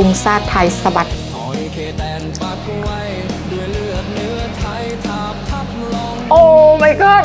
ทุ่งซาดไทยสบัดโอ้ my god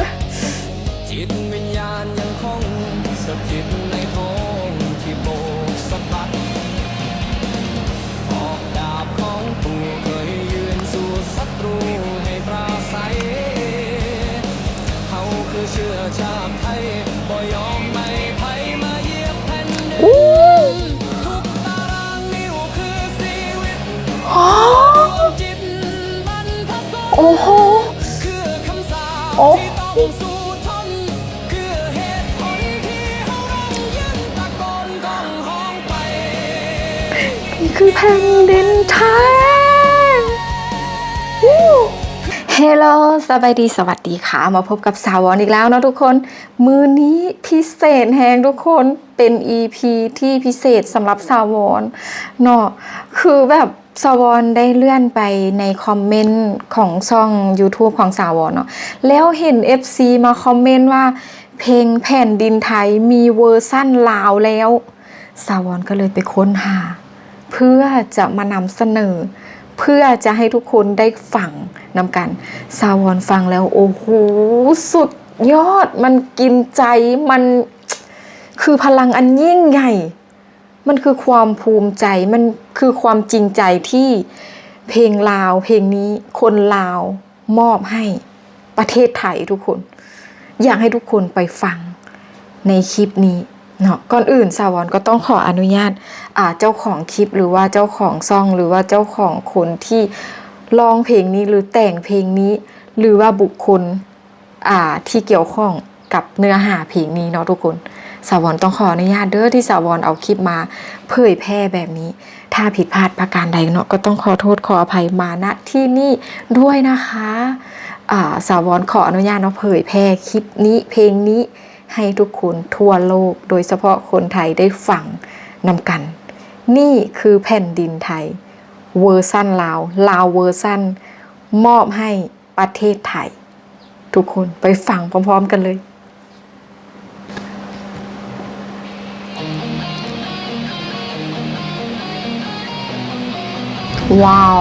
คือแผ่นดินไทยเฮลโลสบายดีสวัสดีค่ะ มาพบกับสาววอนอีกแล้วเนาะทุกคน มือนี้พิเศษแหงทุกคนเป็น EP ที่พิเศษสำหรับสาววอนเนาะคือแบบสาววอนได้เลื่อนไปในคอมเมนต์ของช่อง YouTube ของสาววอนเนาะแล้วเห็น FC มาคอมเมนต์ว่า เพลงแผ่นดินไทยมีเวอร์ชั่นลาวแล้ว สาววอนก็เลยไปค้นหา เพื่อจะมานำเสนอ เพื่อจะให้ทุกคนได้ฟังนำกันสาวอนฟังแล้ว โอ้โห สุดยอดมันกินใจมันคือพลังอันยิ่งใหญ่ มันคือความภูมิใจมันคือความจริงใจที่เพลงลาว เพลงนี้คนลาวมอบให้ประเทศไทยทุกคน อยากให้ทุกคนไปฟังในคลิปนี้ เนาะก่อนอื่นสาวรก็ต้องขออนุญาตอ่าเจ้าของคลิปหรือว่าเจ้าของซองหรือว่าเจ้าของคนที่ร้องเพลงนี้หรือแต่งเพลงนี้ หรือว่าบุคคลอ่าที่เกี่ยวข้องกับเนื้อหาเพลงนี้เนาะทุกคนสาวรต้องขออนุญาตเด้อที่สาวรเอาคลิปมาเผยแพร่แบบนี้ ถ้าผิดพลาดประการใดเนาะก็ต้องขอโทษขออภัยมาณที่นี่ด้วยนะคะอ่าสาวรขออนุญาตเนาะเผยแพร่คลิปนี้เพลงนี้ ให้ทุกคนทั่วโลก โดยเฉพาะคนไทยได้ฟังนำกัน นี่คือแผ่นดินไทย เวอร์ซันลาว ลาวเวอร์ซันมอบให้ประเทศไทย ทุกคนไปฟังพร้อม ๆ กันเลยว้าว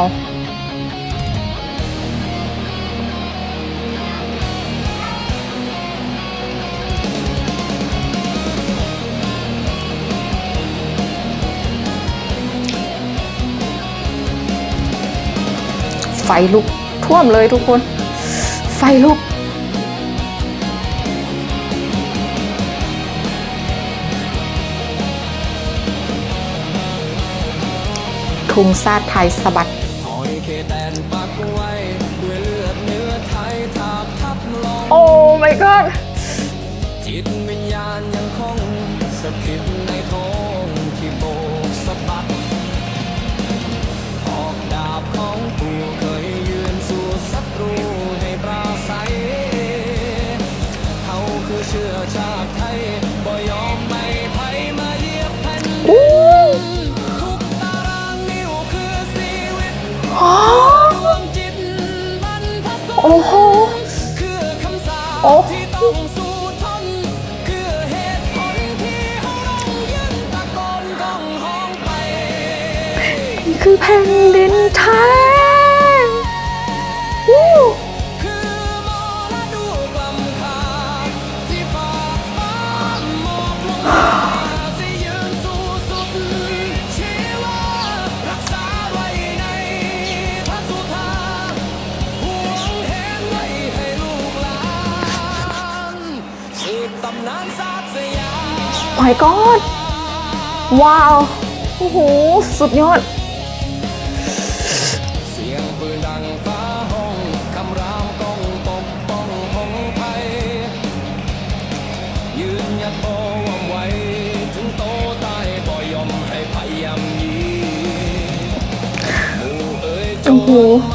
ลุกท่วมเลยทุกคน ไฟลุก ทุงซาดไทยสะบัดถอยเขตแดนปักไว้ด้วยเลือดเนื้อไทยทาบทับลองโอ้ my god จิตวิญญาณยังคงสถิต ตำนานศาสตร์สยาม my god ว้าว โอ้โห สุดยอด สนโอ้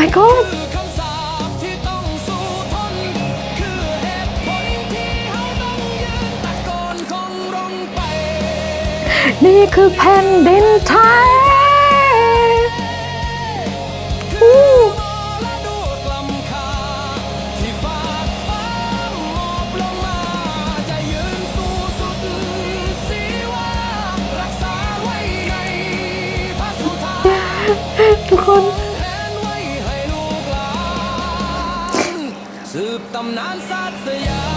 my god าไว้ในพระสุธาทุกคนแทนไว้ให้ลูกหลานสืบตำนานศาสตร์สยา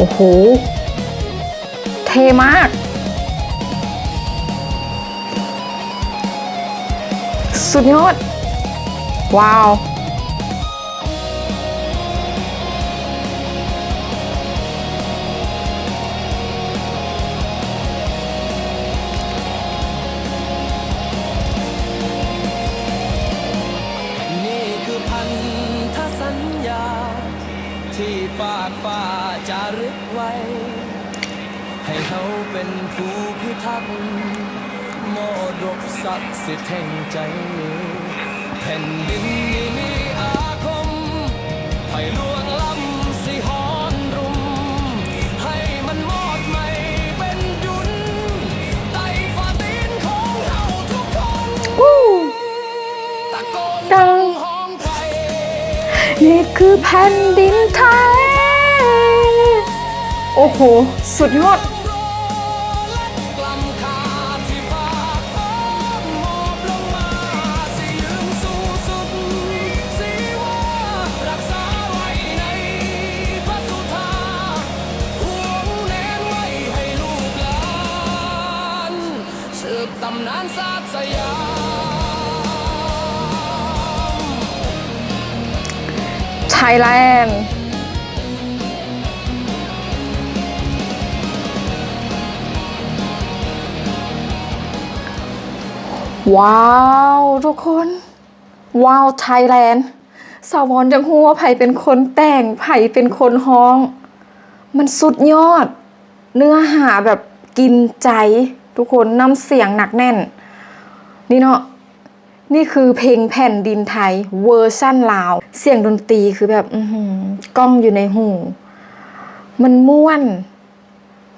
โอ้โห เทมาก สุดยอด ว้าว ให้เขาเป็นผู้พิทักษ์มรดกศักดิ์สิทธิ์แห่งใจ แผ่นดินนี้มีอาคมให้ลวงล้ำสิหอนรุม ให้มันมอดใหม่เป็นดุนไต่ฝ่าตีนของเฮาทุกคนตะโกนดังห้องไปนี่คือแผ่นดินไทย โอ้โห สุดยอดานศาสยาไทยแลนด์ว้าว ทุกคน ว้าวไทยแลนด์สาวรจังหัวาไผ่เป็นคนแต่งไผ่เป็นคนฮ้อง มันสุดยอด เนื้อหาแบบกินใจ ทุกคนน้ำเสียงหนักแน่น นี่เนาะนี่คือเพลงแผ่นดินไทยเวอร์ชั่นลาว เสียงดนตรีคือแบบอือหือกล้องอยู่ในหู มันม่วน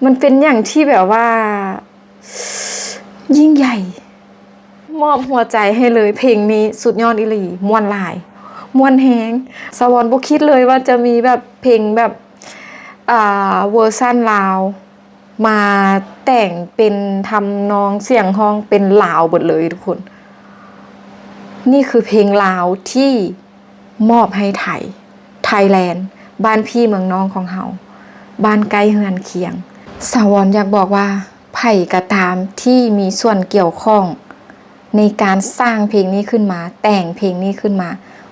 มันเป็นอย่างที่แบบว่า ยิ่งใหญ่ มอบหัวใจให้เลยเพลงนี้สุดยอดอิลีม่วนลายม่วนแฮงสวรรค์บ่คิดเลยว่าจะมีแบบเพลงแบบอ่าเวอร์ชั่นลาว มาแต่งเป็นทำนองเสียงห้องเป็นลาวหมดเลยทุกคน นี่คือเพลงลาวที่มอบให้ไทย ไทยแลนด์ บ้านพี่เมืองน้องของเฮา บ้านใกล้เฮือนเคียง สาวรอยากบอกว่าไผ่กระตามที่มีส่วนเกี่ยวข้อง ในการสร้างเพลงนี้ขึ้นมา แต่งเพลงนี้ขึ้นมา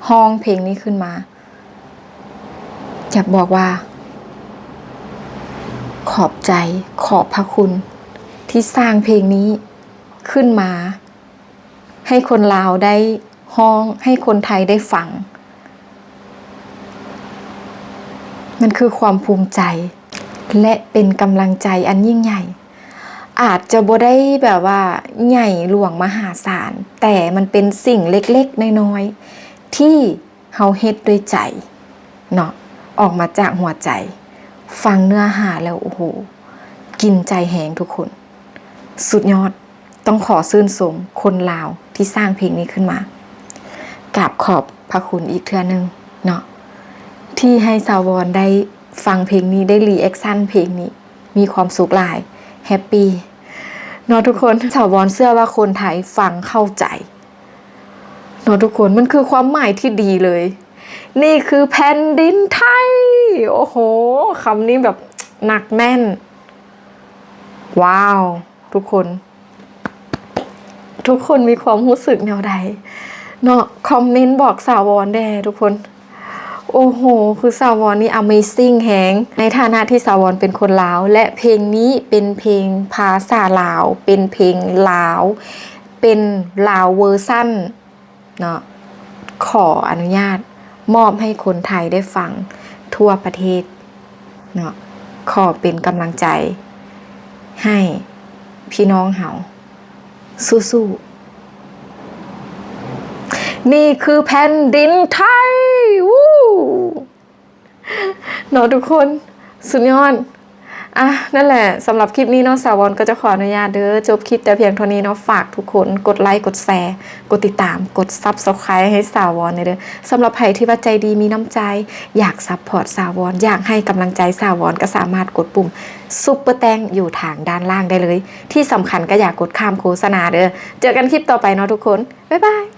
ห้องเพลงนี้ขึ้นมาอยากบอกว่า ขอบใจขอบพระคุณ ที่สร้างเพลงนี้ขึ้นมา ให้คนลาวได้ห้องให้คนไทยได้ฟัง มันคือความภูมิใจ และเป็นกำลังใจอันยิ่งใหญ่ อาจจะบ่ได้แบบว่าใหญ่หลวงมหาศาล แต่มันเป็นสิ่งเล็กๆ น้อยๆ ที่เฮาเฮ็ดด้วยใจเนาะออกมาจากหัวใจ ฟังเนื้อหาแล้วโอ้โห กินใจแหงทุกคน สุดยอดต้องขอซื่นสมคนลาวที่สร้างเพลงนี้ขึ้นมากราบขอบพระคุณอีกเทื่อนึงเนาะที่ให้สาวรได้ฟังเพลงนี้ได้รีแอคชั่นเพลงนี้ มีความสุขหลายแฮปปี้เนาะทุกคนสาวรเชื่อว่าคนไทยฟังเข้าใจเนาะทุกคนมันคือความหมายที่ดีเลย นี่คือแผ่นดินไทย โอ้โหคำนี้แบบหนักแน่น ว้าว ทุกคน ทุกคนมีความรู้สึกแนวใดเนาะคอมเมนต์บอกสาวรได้ทุกคน โอ้โห คือสาวรนี่ Amazing แฮงในฐานะที่สาวรเป็นคนลาว และเพลงนี้เป็นเพลงภาษาลาว เป็นเพลงลาว เป็นลาวเวอร์ชั่นเนาะขออนุญาตมอบให้คนไทยได้ฟัง ทั่วประเทศเนาะขอเป็นกำลังใจ ให้พี่น้องเฮาสู้ๆ นี่คือแผ่นดินไทย วู้เนาะทุกคน สุดยอด อะนั่นแหละสำหรับคลิปนี้เนาะสาวรก็จะขออนุญาตเด้อจบคลิปแต่เพียงเท่านี้เนาะฝากทุกคนกดไลค์กดแชร์ กดติดตาม กดซับสไครต์ให้สาวรเด้อสำหรับใครที่ว่าใจดีมีน้ำใจ อยากซัพพอร์ตสาวรอยากให้กำลังใจสาวรก็สามารถกดปุ่มซุปเปอร์แตงอยู่ทางด้านล่างได้เลย ที่สำคัญก็อยากกดข้ามโฆษณาเด้อเจอกันคลิปต่อไปเนาะทุกคนบ๊ายบาย